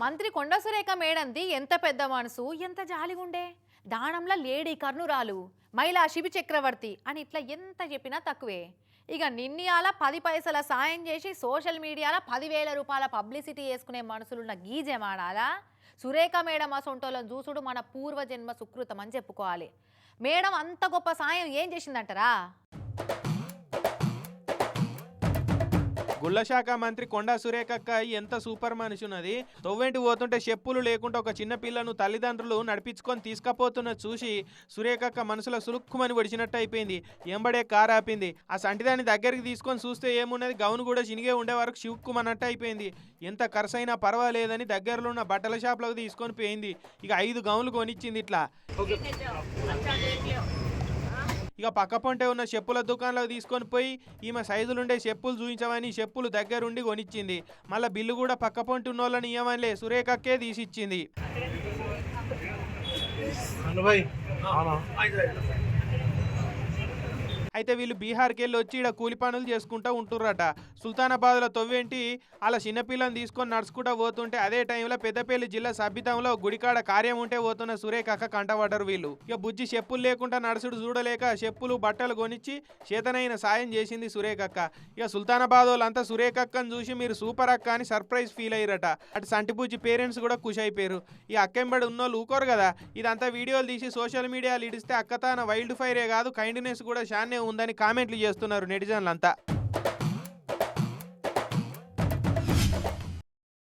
మంత్రి కొండ సురేఖ మేడంది ఎంత పెద్ద మనసు ఎంత జాలిగుండే. దానంలా లేడీ కర్ణురాలు మహిళా శిబి చక్రవర్తి అని ఇట్లా ఎంత చెప్పినా తక్కువే. ఇక నిన్నయాల పది పైసల సాయం చేసి సోషల్ మీడియాలో పదివేల రూపాయల పబ్లిసిటీ చేసుకునే మనసులున్న గీజమాడాలా సురేఖ మేడం అసొంటోళ్ళని చూసుడు మన పూర్వజన్మ సుకృతం అని చెప్పుకోవాలి. మేడం అంత గొప్ప సాయం ఏం చేసిందంటారా? గుళ్ళ శాఖ మంత్రి కొండా సురేఖక్క ఎంత సూపర్ మనిషి ఉన్నది తొవ్వెంటి పోతుంటే చెప్పులు లేకుండా ఒక చిన్న పిల్లను తల్లిదండ్రులు నడిపించుకొని తీసుకపోతున్న చూసి సురేఖక్క మనసులో సులుక్కుమని ఒడిచినట్టు అయిపోయింది. ఎంబడే కారు ఆపింది ఆ సంటిదాన్ని దగ్గరికి తీసుకొని చూస్తే ఏమున్నది? గౌను కూడా చినిగే ఉండే వరకు చివుక్కుమన్నట్టు అయిపోయింది. ఎంత ఖర్చైనా పర్వాలేదని దగ్గరలో ఉన్న బట్టల షాప్లోకి తీసుకొని పోయింది. ఇక ఐదు గౌన్లు కొనిచ్చింది ఇట్లా. ఇక పక్క పొంటే ఉన్న చెప్పుల దుకాణంలోకి తీసుకొని పోయి ఈమె సైజులుండే చెప్పులు చూపించమని చెప్పులు దగ్గరుండి కొనిచ్చింది. మళ్ళీ బిల్లు కూడా పక్క పొంటి ఉన్న వాళ్ళని ఇవ్వమనిలే సురేఖక్కే తీసిచ్చింది. అయితే వీళ్ళు బీహార్కి వెళ్ళి వచ్చి ఇక్కడ కూలి పనులు చేసుకుంటూ ఉంటుర్రట. సుల్తానాబాద్లో తొవ్వేంటి? అలా చిన్నపిల్లని తీసుకొని నడుచుకుంటూ పోతుంటే అదే టైంలో పెద్దపల్లి జిల్లా సభ్యతంలో గుడికాడ కార్యం ఉంటే పోతున్న సురేఖక్క కంటపడ్డరు వీళ్ళు. ఇక బుజ్జి చెప్పులు లేకుండా నడుచుడు చూడలేక చెప్పులు బట్టలు కొనిచ్చి చేతనైన సాయం చేసింది సురేఖక్క ఇక సుల్తానాబాద్ వాళ్ళంతా సురేఖక్కని చూసి మీరు సూపర్ అక్క అని సర్ప్రైజ్ ఫీల్ అయ్యారట. అటు సంటి బుజ్జి పేరెంట్స్ కూడా ఖుషి అయిపోయారు ఈ అక్కెంబడి ఉన్నోళ్ళు ఊకోరు కదా? ఇదంతా వీడియోలు తీసి సోషల్ మీడియాలో ఇడిస్తే అక్క తాన వైల్డ్ ఫైరే కాదు కైండ్నెస్ కూడా షాన్నే ఉందని కామెంట్లు చేస్తున్నారు నెటిజన్లు అంతా